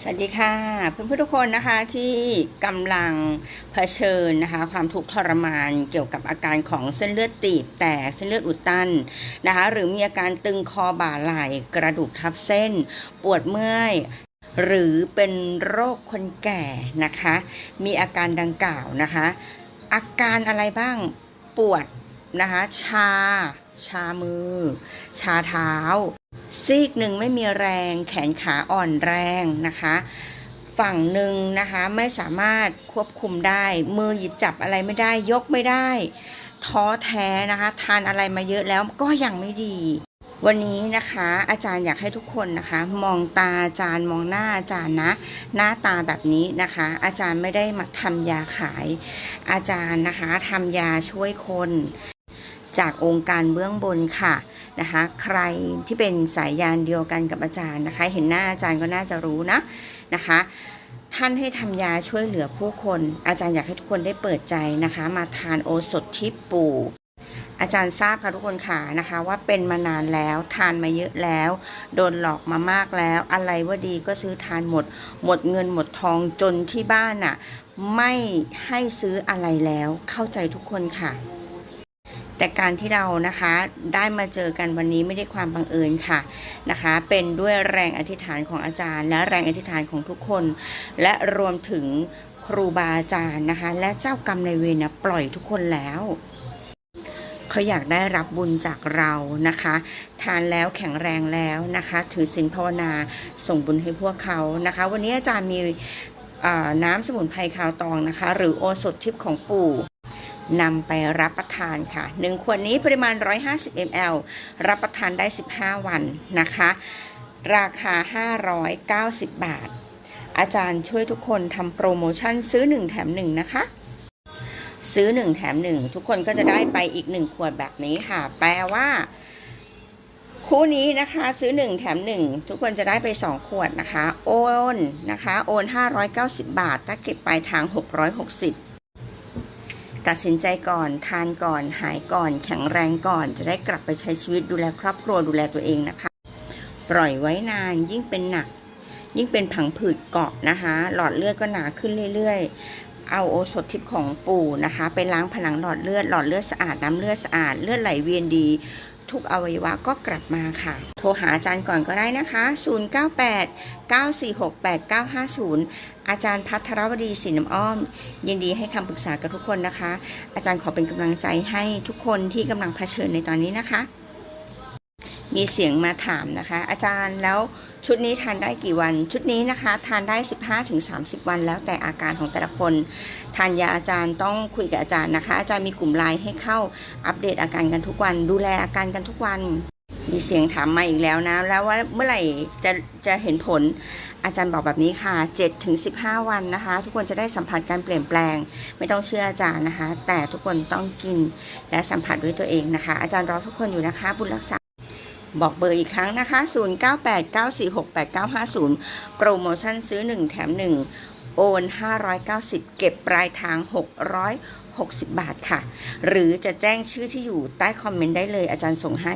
สวัสดีค่ะเพื่อนๆทุกคนนะคะที่กำลังเผชิญนะคะความทุกข์ทรมานเกี่ยวกับอาการของเส้นเลือดตีบแตกเส้นเลือดอุดตันนะคะหรือมีอาการตึงคอบ่าไหล่กระดูกทับเส้น ปวดเมื่อยหรือเป็นโรคคนแก่นะคะ มีอาการดังกล่าวนะคะ อาการอะไรบ้างปวดนะคะชา ชามือ ชาเท้า ซีกหนึ่งไม่มีแรงแขนขาอ่อนแรงนะคะ ฝั่งหนึ่งนะคะไม่สามารถควบคุมได้ มือหยิบจับอะไรไม่ได้ยกไม่ได้ ท้อแท้นะคะทานอะไรมาเยอะแล้วก็ยังไม่ดี วันนี้นะคะ อาจารย์อยากให้ทุกคนนะคะ มองตาอาจารย์มองหน้าอาจารย์นะ หน้าตาแบบนี้นะคะ อาจารย์ไม่ได้มาทำยาขาย อาจารย์นะคะทำยาช่วยคน จากองค์การเบื้องบนค่ะ นะคะใครที่เป็นสายยานเดียวกันกับอาจารย์นะคะ เห็นหน้าอาจารย์ก็น่าจะรู้นะนะคะท่านให้ทำยาช่วยเหลือผู้คน อาจารย์อยากให้ทุกคนได้เปิดใจนะคะ มาทานโอสถที่ปู่อาจารย์ทราบค่ะทุกคนค่ะนะคะว่าเป็นมานานแล้วทานมาเยอะแล้ว โดนหลอกมามากแล้ว อะไรว่าดีก็ซื้อทานหมด หมดเงินหมดทองจนที่บ้านน่ะไม่ให้ซื้ออะไรแล้วเข้าใจทุกคนค่ะ แต่การที่เรานะคะได้มาเจอกันวันนี้ไม่ได้ความบังเอิญค่ะนะคะ เป็นด้วยแรงอธิษฐานของอาจารย์ และแรงอธิษฐานของทุกคน และรวมถึงครูบาอาจารย์นะคะ และเจ้ากรรมในายเวรนะปล่อยทุกคนแล้วเขาอยากได้รับบุญจากเรานะคะ ทานแล้วแข็งแรงแล้วนะคะ ถือศีลภาวนาส่งบุญให้พวกเขานะคะ วันนี้อาจารย์มีน้ำสมุนไพรคาวตองนะคะ หรือโอสถทิพย์ของปู่ นำไปรับประทานค่ะ 1 ขวดนี้ปริมาณ 150 ml รับประทานได้ 15 วันนะคะ ราคา 590 บาท อาจารย์ช่วยทุกคนทำโปรโมชั่นซื้อ 1 แถม 1 นะคะ ซื้อ 1 แถม 1 ทุกคนก็จะได้ไปอีก 1 ขวดแบบนี้ค่ะ แปลว่า คู่นี้นะคะซื้อ 1 แถม 1 ทุกคนจะได้ไป 2 ขวดนะคะ โอนนะคะ โอน 590 บาท ถ้าเก็บปลายทาง 660 ตัดสินใจก่อน ทานก่อน หายก่อน แข็งแรงก่อน จะได้กลับไปใช้ชีวิตดูแลครอบครัวดูแลตัวเองนะคะ ปล่อยไว้นานยิ่งเป็นหนัก ยิ่งเป็นผังผืดเกาะนะคะ หลอดเลือดก็หนาขึ้นเรื่อยๆ เอาโอสถทิพย์ของปู่นะคะ ไปล้างผนังหลอดเลือด หลอดเลือดสะอาด น้ำเลือดสะอาด เลือดไหลเวียนดี ทุกอวัยวะก็กลับมาค่ะ โทรหาอาจารย์ก่อนก็ได้นะคะ 098 946 8950 อาจารย์พัทรวดีศรีน้ำอ้อม ยินดีให้คำปรึกษากับทุกคนนะคะ อาจารย์ขอเป็นกำลังใจให้ทุกคนที่กำลังเผชิญในตอนนี้นะคะ มีเสียงมาถามนะคะ อาจารย์แล้ว ชุดนี้ทานได้กี่วัน ชุดนี้นะคะทานได้ 15-30 วัน แล้วแต่อาการของแต่ละคน ทานยาอาจารย์ต้องคุยกับอาจารย์นะคะ อาจารย์มีกลุ่มไลน์ให้เข้าอัปเดตอาการกันทุกวัน ดูแลอาการกันทุกวัน มีเสียงถามมาอีกแล้วนะ แล้วว่าเมื่อไหร่จะจะเห็นผลอาจารย์บอกแบบนี้ค่ะ7ถึง15 วันนะคะ ทุกคนจะได้สัมผัสการเปลี่ยนแปลง ไม่ต้องเชื่ออาจารย์นะคะ แต่ทุกคนต้องกินและสัมผัสด้วยตัวเองนะคะ อาจารย์รอทุกคนอยู่นะคะ บุญรักษา บอกเบอร์อีกครั้งนะคะ 0989468950 โปรโมชั่นซื้อ 1 แถม 1 โอน 590 เก็บปลายทาง 660 บาทค่ะ หรือจะแจ้งชื่อที่อยู่ใต้คอมเมนต์ได้เลยอาจารย์ส่งให้